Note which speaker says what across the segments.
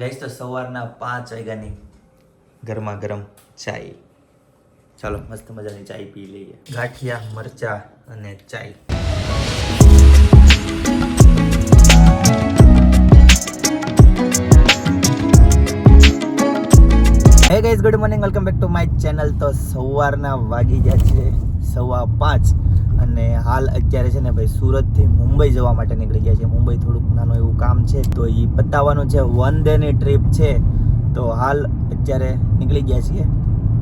Speaker 1: ગઈશ તો સવારના પાંચ વાગ્યાની ગરમા ગરમ ચાય. ચાલો, મસ્ત મજાની ચાય પી લઈએ. ગાંઠિયા, મરચા અને ચાય. Hey guys good morning welcome back to my channel તો સવારના વાગી ગયા છે સવા પાંચ. અને હાલ અત્યારે છે ને ભાઈ સુરતથી મુંબઈ જવા માટે નીકળી ગયા છે મુંબઈ થોડુંક નાનું એવું કામ છે, તો એ પતાવવાનું છે. વન ડેની ટ્રીપ છે. તો હાલ અત્યારે નીકળી ગયા છીએ.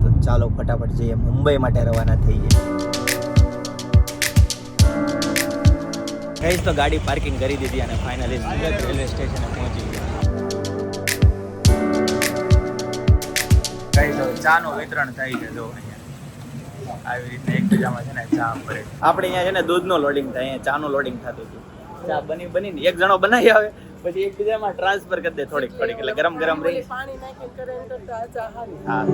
Speaker 1: તો ચાલો ફટાફટ જઈએ. મુંબઈ માટે રવાના થઈએ. ગઈશ તો ગાડી પાર્કિંગ કરી દીધી અને ફાઇનલી સુરત રેલવે સ્ટેશને પહોંચી ગયા. કઈ તો ચાનું વિતરણ થઈ છે અહીંયા. આવી રીતે એકબીજામાં છે ને ચા ભરે. આપણે અહીંયા છે ને દૂધનું લોડિંગ થાય અહીંયા ચાનું લોડિંગ થતું હતું. ચા બની બનીને એક જણો બનાવી આવે પછી એકબીજામાં ટ્રાન્સફર કરી દે થોડીક થોડીક એટલે ગરમ ગરમ રહી
Speaker 2: પાણી નાખી કરે તો ચા
Speaker 1: હા.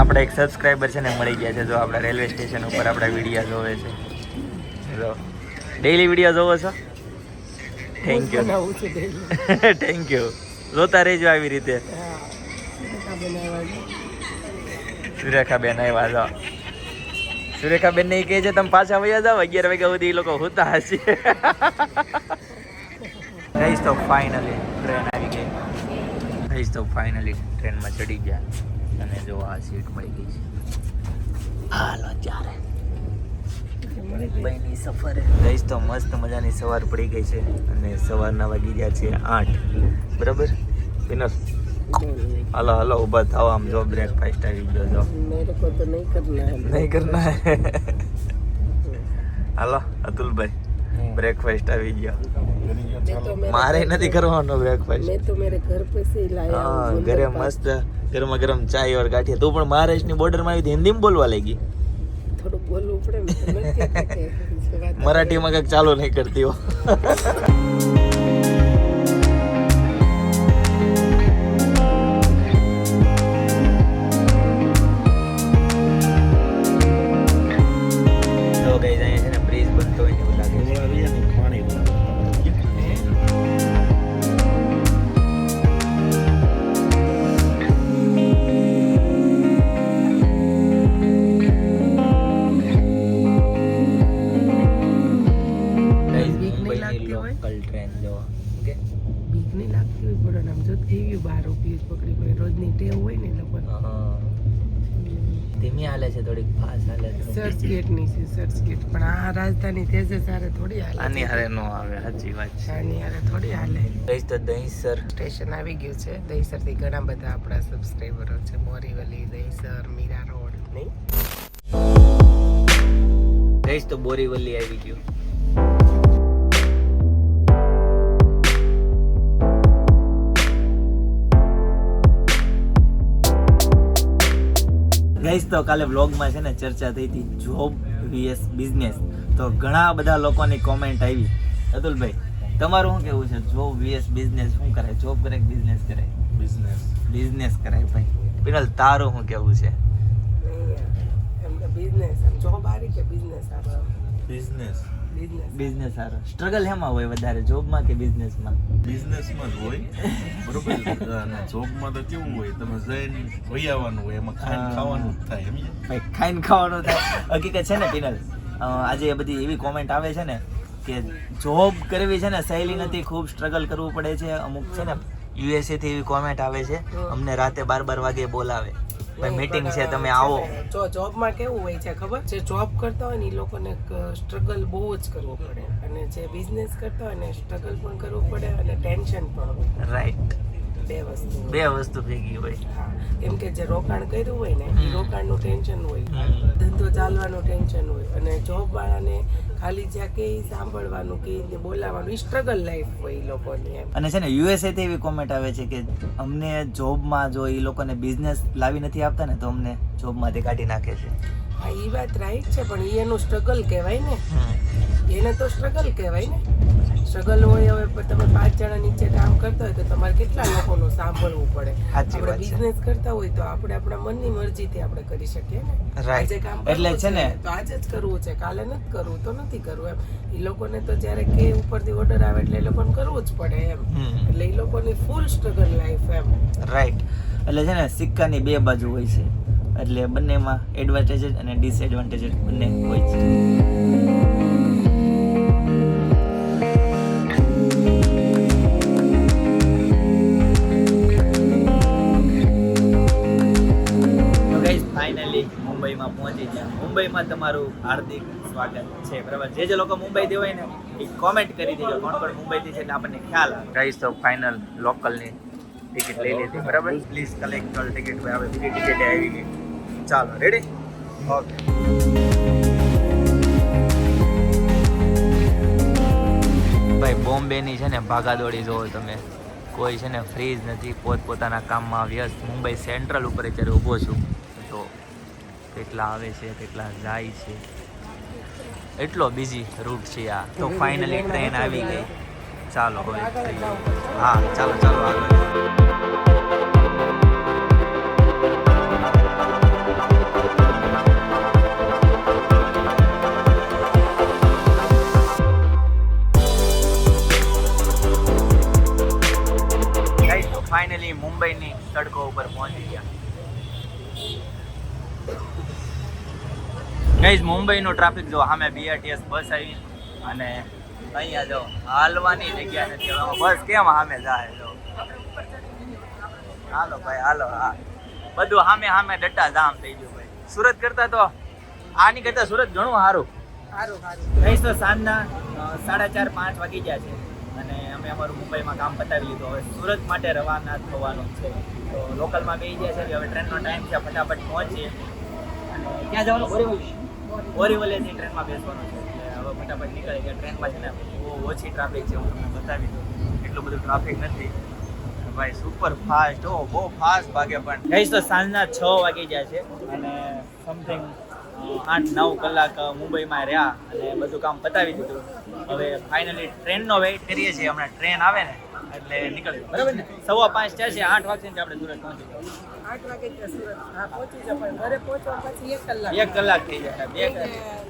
Speaker 1: આપણે એક સબસ્ક્રાઇબર છે ને મળી ગયા છે જો આપણે રેલવે સ્ટેશન ઉપર આપણા વિડીયા જોવે છે. જો. ડેઈલી વીડિયો જોવો છો? Thank you. થેન્ક યુ જોતા રહેજો આવી રીતે
Speaker 2: હા. બટાકા બનાવવા છે.
Speaker 1: સુરેખાબેન આવ્યા જાઓ સુરેખાબેન ને કહે છે, તમે પાછા વયા જાઓ, અગિયાર વાગ્યા સુધી એ લોકો હોતા હશે. ગઈશ તો ફાઇનલી ટ્રેન આવી ગઈ. ગઈશ તો ફાઇનલી ટ્રેનમાં ચડી ગયા. અને જો આ સીટ મળી ગઈ છે. હાલો, ત્યારે. મુંબઈની સફરે. ગઈશ તો મસ્ત મજાની સવાર પડી ગઈ છે. અને સવારના વાગી ગયા છે આઠ. બરાબર? વિનર હાલો હાલો ઊભા થાવ આમ જો બ્રેકફાસ્ટ આવી ગયો જો
Speaker 2: मेरे को तो नहीं करना है
Speaker 1: નહીં કરના હે હાલો અતુલભાઈ બ્રેકફાસ્ટ આવી ગયો
Speaker 2: मैं तो मेरे
Speaker 1: મારે
Speaker 2: घर
Speaker 1: નથી
Speaker 2: पे-
Speaker 1: કરવાનો બ્રેકફાસ્ટ
Speaker 2: मैं तो मेरे घर पे से ही लाया
Speaker 1: હા
Speaker 2: हूँ
Speaker 1: ઘરે
Speaker 2: गुंडर पास।
Speaker 1: મસ્ત ગરમા ગરમ ચાય ઓર ગાંઠિયા તું પણ મહારાષ્ટ્રની બોર્ડરમાં આવી હતી હિન્દીમાં બોલવા લાગી
Speaker 2: થોડું બોલવું પડે ને તો નથી થતી. इसके बाद
Speaker 1: મરાઠીમાં કંઈક ચાલુ નહીં કરતી હો લોકલ ટ્રેન જો. ઓકે?
Speaker 2: બીક નહીં લાગતી હોય પણ આમ જો થઈ ગયું બહાર ઊભી પકડી પડે રોજની ટેવ હોય ને એટલે પણ
Speaker 1: ધીમી હાલે છે થોડીક ફાસ્ટ હાલે છે.
Speaker 2: સર્ચ ગેટની છે સર્ચ ગેટ. પણ આ રાજધાની તેજે સારે થોડી હાલે
Speaker 1: આની હારે નો આવે સાચી વાત છે.
Speaker 2: આની હારે થોડી હાલે.
Speaker 1: ગઈશ તો દહીસર
Speaker 2: સ્ટેશન આવી ગયું છે દહીસરથી ઘણા બધા આપણા સબસ્ક્રાઈબરો છે. મોરીવલી દહીસર મીરા રોડ નહીં?
Speaker 1: ગઈશ તો બોરીવલી આવી ગયું. ગઈશ તો કાલે વ્લોગમાં છે ને ચર્ચા થઈ હતી જોબ વીએસ બિઝનેસ તો ઘણા બધા લોકોની કોમેન્ટ આવી. અતુલભાઈ તમારું શું કેવું છે? જોબ વીએસ બિઝનેસ શું કરે? જોબ કરે બિઝનેસ કરે?
Speaker 3: બિઝનેસ
Speaker 1: બિઝનેસ કરાય ભાઈ. પિનલ તારું શું કેવું છે?
Speaker 2: બિઝનેસ જોબ આ કે બિઝનેસ
Speaker 3: બિઝનેસ
Speaker 2: બિઝનેસ
Speaker 1: સારો. સ્ટ્રગલ એમાં હોય વધારે? જોબમાં કે બિઝનેસમાં
Speaker 3: બિઝનેસમાં જ હોય. બરોબર? અને જોબમાં તો કેવું હોય? તમે જઈને વહી આવવાનું હોય એમાં ખાઈને ખાવાનું જ થાય એમ
Speaker 1: ભાઈ ખાઈને ખાવાનું થાય. હકીકત છે ને પિનલ? આજે એ બધી એવી કોમેન્ટ આવે છે ને કે જોબ કરવી છે ને સહેલી નથી ખૂબ સ્ટ્રગલ કરવું પડે છે. અમુક છે ને યુએસએ થી એવી કોમેન્ટ આવે છે. અમને રાતે બાર બાર વાગે બોલાવે. ભાઈ મીટિંગ છે તમે આવો.
Speaker 2: જો જોબમાં કેવું હોય છે ખબર? જે જોબ કરતા હોય ને એ લોકોને સ્ટ્રગલ બહુ જ કરવું પડે. અને જે બિઝનેસ કરતા હોય ને સ્ટ્રગલ પણ કરવું પડે અને ટેન્શન પણ
Speaker 1: રાઈટ
Speaker 2: બે વસ્તુ
Speaker 1: બે વસ્તુ ભેગી હોય.
Speaker 2: કેમ કે જે રોકાણ કર્યું હોય ને એ. રોકાણનું ટેન્શન હોય. ધંધો ચાલવાનું ટેન્શન હોય. અને જોબ વાળાને ખાલી જ્યાં કે સાંભળવાનું કે બોલાવાનું સ્ટ્રગલ લાઈફ હોય એ લોકોની એમ.
Speaker 1: અને છે ને યુએસએ થી એવી કોમેન્ટ આવે છે કે અમને જોબમાં જો એ લોકોને બિઝનેસ લાવી નથી આપતા ને તો અમને જોબમાંથી કાઢી નાખે છે.
Speaker 2: હા એ વાત રાઈટ છે પણ એનું સ્ટ્રગલ કહેવાય ને. એને તો સ્ટ્રગલ કહેવાય ને. સ્ટ્રગલ હોય હવે પણ તમે પાંચ જણા નીચે કામ કરતા હોય તો તમારે કેટલા લોકોનું સાંભળવું પડે? આપણે બિઝનેસ કરતા હોય તો આપણે આપણા મનની મરજીથી આપણે કરી શકીએ ને. આજે કામ
Speaker 1: એટલે છે ને-
Speaker 2: તો આજે જ કરવું છે કાલે નથી કરવું તો નથી કરવું એમ. એ લોકોને તો જ્યારે કે ઉપરથી ઓર્ડર આવે એટલે એ લોકોને કરવું જ પડે એમ. એટલે એ લોકોની ફૂલ સ્ટ્રગલ લાઈફ એમ.
Speaker 1: રાઈટ એટલે છે ને સિક્કાની બે બાજુ હોય છે. એટલે બંનેમાં એડવાન્ટેજ અને ડિસએડવાન્ટેજ બંને હોય છે. મુંબઈમાં પહોંચી ગયા મુંબઈમાં તમારું હાર્દિક સ્વાગત છે. બરાબર? જે જે લોકો મુંબઈથી હોય ને, એ કોમેન્ટ કરી દેજો. કોણ કોણ મુંબઈથી છે એટલે આપણને ખ્યાલ આવે. ગાઈસ તો ફાઇનલ લોકલની ટિકિટ લઈ લીધી. બરાબર? પ્લીઝ કલેક્ટ ઓલ ટિકિટ હવે બીજી ટિકિટ આવી ગઈ. ચાલો રેડી ઓકે ભાઈ, બોમ્બેની છે ને ભાગાદોડી જોવો તમે. કોઈ છે ને ફ્રીજ નથી, પોતપોતાના કામમાં વ્યસ્ત. મુંબઈ સેન્ટ્રલ ઉપર અત્યારે ઊભો છું. કેટલા આવે છે, કેટલા જાય છે. એટલો બીજી રૂટ છે આ. તો ફાઇનલી ટ્રેન આવી ગઈ. ચાલો હવે હા, ચાલો ચાલો આગળ. ફાઇનલી મુંબઈની સડકો ઉપર પહોંચી ગયા. ગાઈસ મુંબઈનું ટ્રાફિક જો સામે બીઆરટીએસ બસ આવી. અને અહીંયા જો હાલવાની જગ્યા નથી. બસ કેમ સામે જાય જો? હાલો ભાઈ, હાલો, હા. બધું સામે સામે ડટ્ટા જામ થઈ ગયું ભાઈ. સુરત કરતા તો આની કરતા સુરત ઘણું સારું.
Speaker 2: સારું
Speaker 1: તો સાંજના સાડા ચાર, પાંચ વાગી ગયા છે. અને અમે અમારું મુંબઈમાં કામ પતાવી લીધું. હવે સુરત માટે રવાના થવાનું છે. તો લોકલમાં બેસી ગયા છે. હવે ટ્રેનનો ટાઈમ છે. ફટાફટ પહોંચીએ. અને ક્યાં જવાનું? બોરીવલી? બોરીવલીની ટ્રેનમાં બેસવાનું છે હવે ફટાફટ નીકળે કે ટ્રેનમાં છે ને બહુ ઓછી ટ્રાફિક છે, હું તમને બતાવી દઉં. એટલું બધું ટ્રાફિક નથી. ભાઈ સુપર ફાસ્ટ હો બહુ ફાસ્ટ ભાગે પણ. ગઈશ તો સાંજના છ વાગી જાય છે અને સમથિંગ આઠ, નવ કલાક મુંબઈમાં રહ્યા અને બધું કામ પતાવી દીધું. હવે ફાઇનલી ટ્રેનનો વેઇટ કરીએ છીએ. હમણાં ટ્રેન આવે ને એટલે નીકળ્યું બરાબર ને? સવા પાંચ થયા છે આઠ વાગે આપણે સુરત પહોંચી જવું
Speaker 2: આઠ વાગે સુરત. હા પહોંચી પણ ઘરે પહોંચવા પછી એક કલાક.
Speaker 1: એક કલાક થઈ જાય બે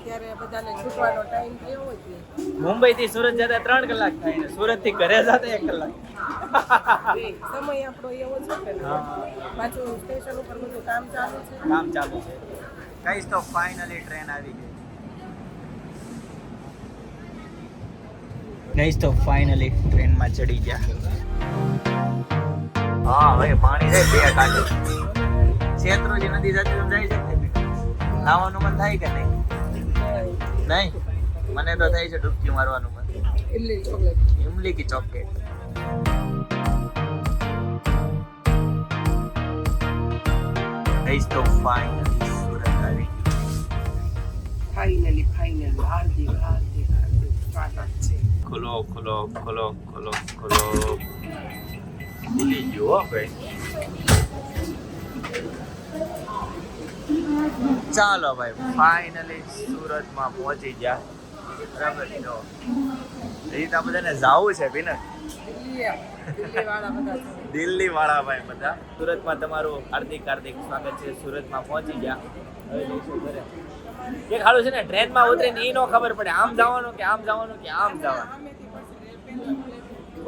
Speaker 2: ત્યારે બધાને છૂટવાનો ટાઈમ કેવો છે.
Speaker 1: મુંબઈ થી સુરત જતા ત્રણ કલાક થાય ને સુરતથી ઘરે જતા એક કલાક.
Speaker 2: સમય આપણો એવો છે કે
Speaker 1: હા.
Speaker 2: પાછું સ્ટેશન ઉપર બધું કામ ચાલુ છે?
Speaker 1: કામ ચાલુ છે. કઈશ તો ફાઇનલી ટ્રેન આવી ગઈ. ગઈશ તો ફાઇનલી ટ્રેનમાં ચડી ગયા. હા હવે પાણી છે બે કાંઠે. શેત્રુજી નદી જતી તો જાય છે નાવાનું મન થાય કે નહીં? નહીં? મને તો થાય છે ડૂબકી મારવાનું મન. ઇમલી કી ચોકલેટ? ગઈશ તો ફાઇનલી સુરત આવી.
Speaker 2: ફાઇનલી ફાઇનલ હાર્દિક હાર્દિક
Speaker 1: ખોલો ખોલો ખોલો ખોલો ખોલો ખુલી ગયો ભાઈ ચાલો ભાઈ ફાઇનલી સુરતમાં પહોંચી ગયા. બરાબર તો એ તો બધાને જાવું છે ભીને
Speaker 2: દિલ્હી વાળા
Speaker 1: ભાઈ બધા. સુરતમાં તમારું હાર્દિક હાર્દિક સ્વાગત છે. સુરતમાં પહોંચી ગયા. હવે જઈશું ઘરે. એક ખાલું છે ને, ટ્રેનમાં ઉતરીને એ નો ખબર પડે, આમ જવાનું કે આમ જવાનું કે આમ જવાનું.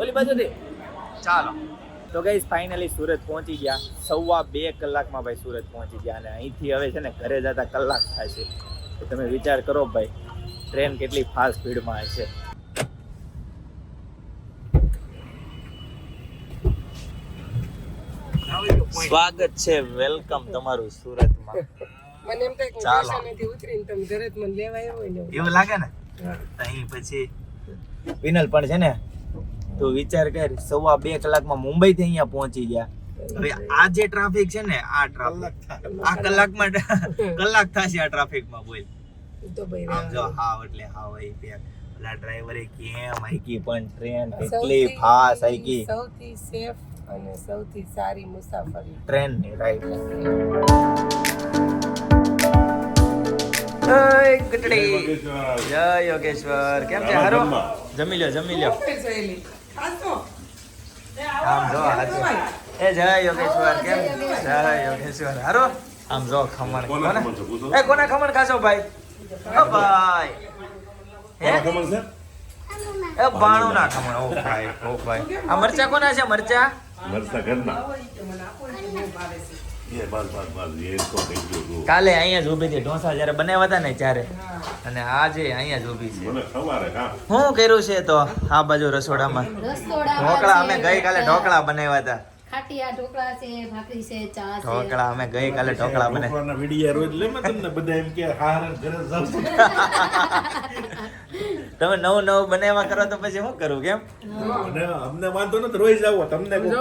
Speaker 1: ઓલી બાજુથી. ચાલો. તો ગઈ ફાઇનલી સુરત પહોંચી ગયા. સવા બે કલાકમાં ભાઈ સુરત પહોંચી ગયા અને અહીંથી હવે છે ને ઘરે જતા કલાક થાય છે. તો તમે વિચાર કરો ભાઈ, ટ્રેન કેટલી ફાસ્ટ સ્પીડમાં હશે સ્વાગત છે વેલકમ તમારું સુરતમાં.
Speaker 2: મને એમ થાય કે
Speaker 1: ચાલો.
Speaker 2: ઉતરીને તમે ઘરે જ મને લેવા આવ્યો હોય ને એવું.
Speaker 1: લાગે ને?
Speaker 2: હા.
Speaker 1: અહીં પછી વિનલ પણ છે ને તું વિચાર કર સવા બે કલાકમાં મુંબઈ થી અહીંયા પહોંચી ગયા. હવે આ જે ટ્રાફિક છે ને આ ટ્રાફિક આ કલાકમાં કલાક થશે આ ટ્રાફિકમાં બોલ.
Speaker 2: તો ભાઈ
Speaker 1: આમ જો. હાવ એટલે હાવ આઈ ગયા. ઓલા ડ્રાઈવરે કેમ આઈકી પણ ટ્રેન કેટલી ફાસ્ટ હાઈકી
Speaker 2: સૌથી સેફ અને સૌથી સારી મુસાફરી.
Speaker 1: ટ્રેનની રાઈટ જય યોગેશ્વર. કેમ છે? હારો? જમી લ્યો જમી લ્યો. આમ જો હાચું. એ જય યોગેશ્વર કેમ? જય યોગેશ્વર. હારો? આમ જો ખમણ. કોને એ કોને ખમણ ખાશો ભાઈ? ઓ ભાઈ. હે? એ બાણું ના ખમણ. ઓ ભાઈ ઓ ભાઈ. આ મરચા કોના છે મરચા?
Speaker 4: મરસા ઘરના.
Speaker 1: કાલે અહીંયા જ ઊભી હતી. ઢોસા જ્યારે બનાવ્યા હતા ને ત્યારે. અને આજે અહીંયા જ ઊભી છે.
Speaker 4: મને
Speaker 1: શું કર્યું છે તો આ બાજુ રસોડામાં? ઢોકળા અમે ગઈકાલે ઢોકળા બનાવ્યા હતા.
Speaker 5: ખાટિયા ઢોકળા છે ભાખરી છે ચા છે.
Speaker 1: ઢોકળા અમે ગઈકાલે ઢોકળા બનાવ્યા
Speaker 3: છોકરાના વિડીયા રોજ લે મેં તમને બધા એમ કે હાર ઘરે જાવ
Speaker 1: તમે નવું નવું બનાવવા કરો તો પછી શું કરું કેમ?
Speaker 3: અમને વાંધો નથી રોજ આવો તમને કોક
Speaker 2: જો,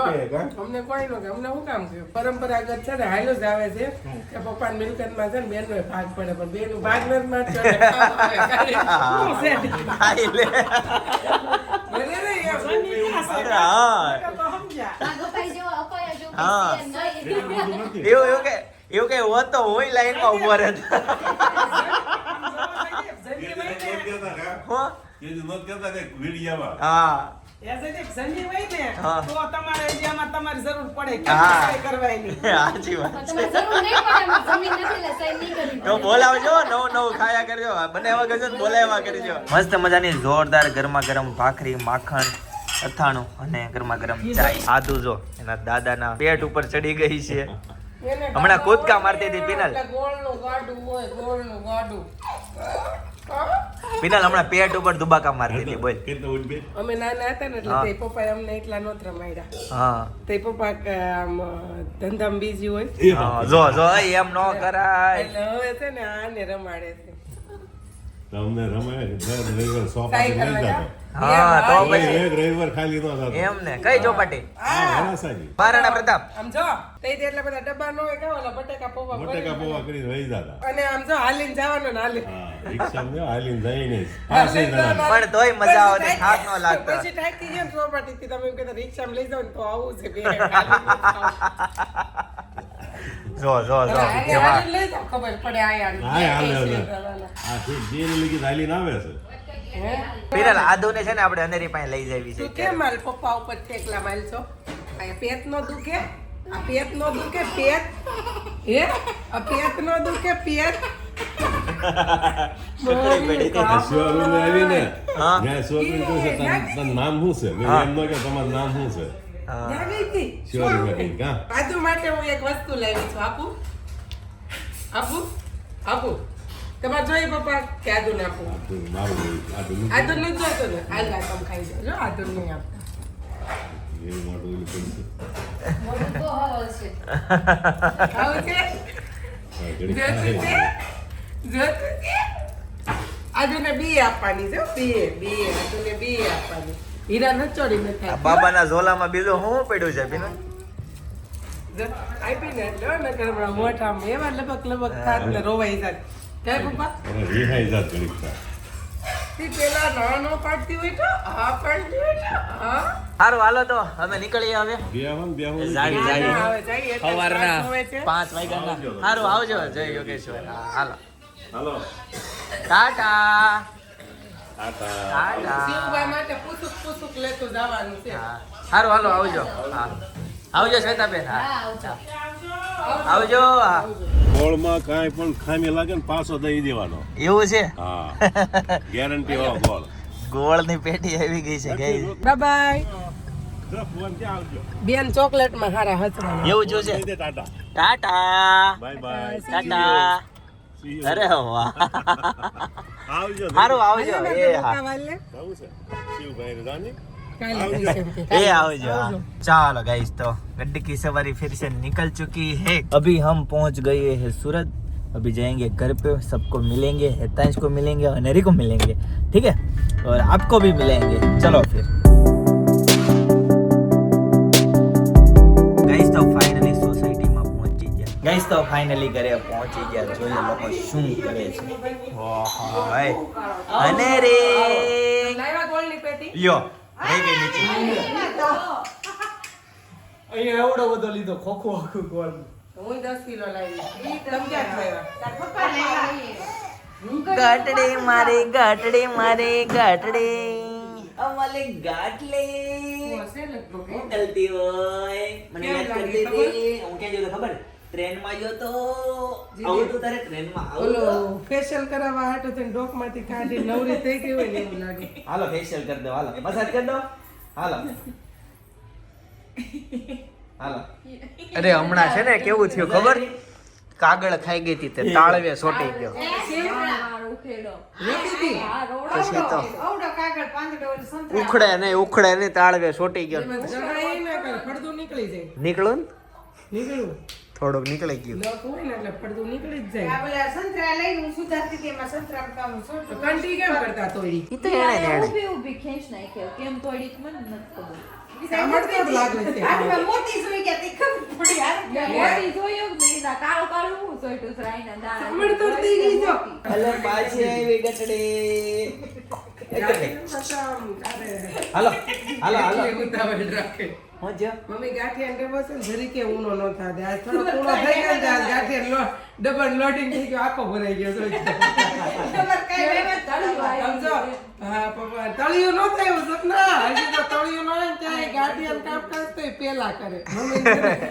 Speaker 2: અમને કોઈ નો કે અમને શું કામ કે પરંપરાગત છે ને હાલો જ આવે છે કે પપ્પા મિલકતમાં છે ને બેનનો ભાગ પડે પણ બેનું ભાગ નથી છે?
Speaker 1: હા, એટલે.
Speaker 2: બને ને.
Speaker 1: હા
Speaker 2: તો સમજ્યા.
Speaker 5: આ ગપાઈ જેવો અપાયા જેવો
Speaker 1: હા. એવું એવું કે એવું કે હોત તો હું લાઈનમાં ઊભો રહેત. હો? મસ્ત મજાની જોરદાર ગરમા ગરમ ભાખરી, માખણ અથાણું અને ગરમા ગરમ ચાય. આદુ જો એના દાદાના પેટ ઉપર ચડી ગઈ છે. હમણાં કૂદકા મારતી હતી પિનલ.
Speaker 2: એટલે ગોળનું ગાડું હોય ગોળનું ગાડું.
Speaker 1: પિનલ હમણાં પેટ ઉપર દુબાકા મારતી હતી બોલ.
Speaker 2: અમે નાના હતા ને એટલે તે પપ્પા અમને એટલા નોત રમાડ્યા
Speaker 1: હા.
Speaker 2: તે પપ્પા કે આમ ધંધામાં બીજી હોય.
Speaker 1: જો જો એમ નો કરાય.
Speaker 2: એટલે હવે છે ને આને રમાડે છે.
Speaker 4: તમને રમાય ઘર સોફા લઈ જાતો
Speaker 1: હા તો પછી
Speaker 4: એક રવિવાર ખાલી ન થતો
Speaker 1: એમ ને કઈ ચોપાટી મહારાણા પ્રતાપ.
Speaker 2: આમ જો તે જે બધા ડબ્બા નો હોય કે ઓલા બટેકા પૌવા
Speaker 4: બટેકા
Speaker 2: ભરીને
Speaker 4: પૌવા રહી જતા.
Speaker 2: અને આમ જો હાલીને જવાનું ને હાલી
Speaker 4: હા રિક્ષામાં જો જઈને જ. પાસે
Speaker 1: પણ તોય મજા આવતી થાક નો લાગતો.
Speaker 2: પછી થાકી ગયા ચોપાટી તમે એમ કહેતા રિક્ષામાં લઈ જાઓ ને તો આવું છે બે
Speaker 1: જો જો જો
Speaker 2: હાલીને
Speaker 1: એમાં
Speaker 2: હાલીને લઈ ખબર પડે આ યાર.
Speaker 4: હા, હાલે, હાલે. આ ઠીક લગી હાલીને આવે છે
Speaker 1: પિનલ આદુ ને છે ને આપણે અનેરી પાસે લઈ જવી છે
Speaker 2: કેમ માલ પપ્પા ઉપર ઠેકલા માલ છો? આ પેટ નો દુખે? આ પેટ નો દુખે પેટ? હે? આ પેટ નો દુખે પેટ?
Speaker 1: કકડી પડી હતી.
Speaker 4: આ શિવારૂને આવીને,
Speaker 1: હા.
Speaker 4: ત્યાં છોકરી પૂછે, "તારું- તારું નામ શું છે? એમ કે તમારું નામ શું છે?
Speaker 2: માટે હું એક વસ્તુ લાવી છું. આપું? આપું? આપું? તમારે જોઈએ પપ્પા કે આદુ ને આદુ નહીં, જોતો ને? આ તમે ખાઈ જાય જો આદુ નહીં આપતા.
Speaker 4: મોટું
Speaker 2: ન ન
Speaker 1: બાબાના ઝોલામાં બીજું હું પડ્યું છે પિનલ
Speaker 2: જો, આપીને એટલે નકર એવા લબક લબક થાય ને રોવાઈ જાત કાંઈ પપ્પા?
Speaker 4: રિહાઈ જાત ઘડીક
Speaker 2: તી પેલા નાનો પાડતી હોય તો આ પાડતી હોય તો આ
Speaker 1: સારું હાલો તો અમે નીકળીએ હવે. સવારના વાગ્યાના સારું આવજો જય યોગેશ્વર. હાલો.
Speaker 4: હાલો.
Speaker 1: ટાટા. સારું હાલો આવજો. હા. આવજો શ્વેતાબેન.
Speaker 5: આવજો.
Speaker 4: ગોળમાં કાંઈ પણ ખામી લાગે ને પાછો દઈ દેવાનો.
Speaker 1: એવું છે?
Speaker 4: હા. ગેરંટી વાળો ગોળ.
Speaker 1: ગોળની પેટી આવી ગઈ છે ગઈ
Speaker 2: બાય. બાય
Speaker 4: જો,
Speaker 2: બેન ચોકલેટમાં હારા હસવાના.
Speaker 1: એવું જોશે છે?
Speaker 4: Tata. Tata.
Speaker 1: Bye
Speaker 4: bye. Tata.
Speaker 1: અરે વાહ.
Speaker 4: આવજો
Speaker 1: હારું આવજો. એ હા.
Speaker 4: શિવભાઈ ને જાની
Speaker 2: કાલે જઈશ એમ કે.
Speaker 1: ए आओ जा चलो गाइस तो गड्ढे की सवारी फिर से निकल चुकी है अभी हम पहुंच गए हैं सूरत अभी जाएंगे घर पे सबको मिलेंगे हेतांश को मिलेंगे और नरी को मिलेंगे ठीक है और आपको भी मिलेंगे चलो फिर ગાઈસ તો ફાઇનલી સોસાયટીમાં પહોંચી ગયા ગાઈસ તો ફાઇનલી ઘરે પહોંચી ગયા જોઈએ લોકો શું કરે છે ઓહો ભાઈ અને રે
Speaker 2: લાવ્યા ગોળની પેટી
Speaker 1: યો રહી ગઈ નીચે.
Speaker 6: અહીંયા એવડો બધો લીધો ખોખો આખું ગોળ
Speaker 2: હું દસ કિલો લાવી. તમે ક્યાં
Speaker 1: ગાટડે મારે ગાટડે મારે ગાટડે. અમાલે ગાટલે.
Speaker 2: હશે લગભગ.
Speaker 1: હોય. મને યાદ કરતી હતી હું ક્યાં તો ખબર? ટ્રેનમાં ગયો તો આવું તો તારે ટ્રેનમાં? આવું
Speaker 2: ફેશિયલ કરાવવા હાટુ થઈને ડોકમાંથી કાઢી નવરી થઈ ગઈ હોય ને એવું લાગે.
Speaker 1: હાલો ફેશિયલ કરી દો હાલો. મસાજ કરી દો. હાલો. હાલો.
Speaker 6: અરે હમણાં છે ને કેવું થયું ખબર? કાગળ ખાઈ ગઈ હતી તે તાળવે સોટી ગયો. પછી તો. ઉખડે નહીં ઉખડે નહીં તાળવે સોટી ગયો.
Speaker 2: નીકળી જાય.
Speaker 6: નીકળું. થોડુંક નીકળી ગયું.
Speaker 2: લોક હોય ને એટલે પડદું નીકળી જ જાય.
Speaker 7: આ પેલા સંતરા લઈને હું સુધારતી હતી એમાં સંતરાનું કામ
Speaker 2: તો કંટી કેમ કરતા તોડી?
Speaker 6: ઈ તો એણે એણે
Speaker 8: ઊભી ઊભી ખેંચ નાખ્યો કેમ તોડી મને નથી ખબર.
Speaker 2: સાંભળતો જ લાગે છે.
Speaker 7: આટલા મોટી સુઈ ગયા તે. ખબર પડી હારું
Speaker 8: મોટી જોયું જ નહીં ના કાળું કાળું હું સોઈટું છે દાણા
Speaker 2: સાંભળતો જ થઈ ગઈ જો.
Speaker 1: હાલો પાછી આવી ગટડી. હાલો હાલો હાલો.
Speaker 2: ઉતાવળ રાખે. મમ્મી ગાંઠિયા ને છે ને જરીકે ઊનો ન થાતે. આજ થોડો કૂણો થઈ ગયો આજ ગાંઠિયા ડબલ લોડિંગ થઈ ગયો આખો ભરાઈ ગયો જો
Speaker 7: ખબર કાંઈ મહેનત
Speaker 8: તળિયું
Speaker 2: સમજો હા પપ્પા તળિયું ન થયું સપના. હજી તો તળિયું ન હોય ત્યારે ત્યાં ગાંઠિયા કામ કામ તો પેલા કરે. મમ્મી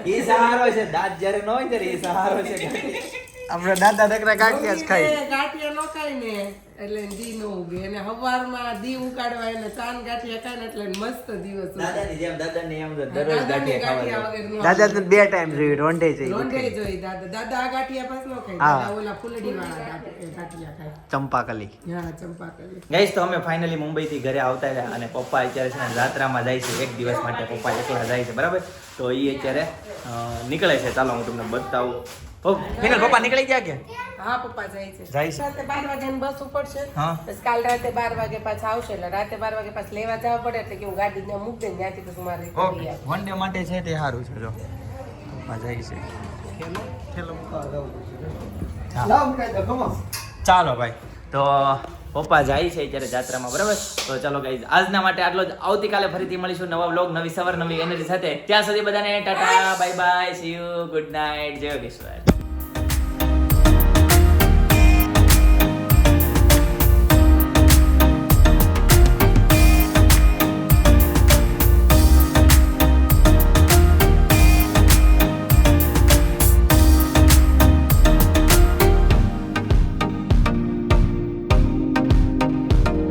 Speaker 1: ઈ સહારો છે દાંત જ્યારે ન હોય ત્યારે એ સહારો છે.
Speaker 6: આપણે દાદા દકરા ગાંઠિયા જ ખાઈ
Speaker 2: ગાંઠિયા નો ખાય ને. એટલે દી નો ઉગે. અને હવારમાં દી ઉકાળવા એને ચાન ગાંઠિયા ખાય ને એટલે મસ્ત દિવસ
Speaker 1: દાદાની જેમ દાદાની એમ દરરોજ ગાંઠિયા ખાવા
Speaker 6: દાદા તો બે ટાઈમ જોયું રોંઢે જઈ
Speaker 2: રોંઢે જોઈ દાદા. દાદા આ ગાંઠિયા પાસ નો ખાય દાદા ઓલા ફૂલડી વાળા ગાંઠિયા ખાય.
Speaker 6: ચંપાકલી.
Speaker 2: હા
Speaker 1: ચંપાકલી. તો અમે ફાઇનલી મુંબઈથી ઘરે આવતા રહ્યા અને પપ્પા અત્યારે છે ને જાત્રામાં જાય છે એક દિવસ માટે પપ્પા એકલા જાય છે બરાબર? તો એ અત્યારે નીકળે છે. ચાલો હું તમને બતાવું. ઓ ફિનલ પપ્પા નીકળી ગયા કે?
Speaker 2: હા પપ્પા જાય છે.
Speaker 1: જાય છે.
Speaker 2: રાતે બાર વાગે બસ ઉપડશે.
Speaker 1: હા.
Speaker 2: કાલ રાતે બાર વાગે પાછા આવશે એટલે રાતે બાર વાગે પાછા લેવા જવા પડે એટલે કે હું ગાડી ત્યાં મૂક દે ત્યાંથી પછી મારે
Speaker 1: ઓકે. વન ડે માટે છે તે સારું છે જો. પપ્પા જાય છે. ચાલો ભાઈ. તો પપ્પા જાય છે અત્યારે જાત્રામાં બરાબર? તો ચાલો ગાઈઝ આજના માટે આટલો જ. આવતીકાલે ફરીથી મળીશું નવા બ્લોગ નવી સવાર નવી એનર્જી સાથે. ત્યાં સુધી બધાને tata bye bye see you good night જય યોગેશ્વર.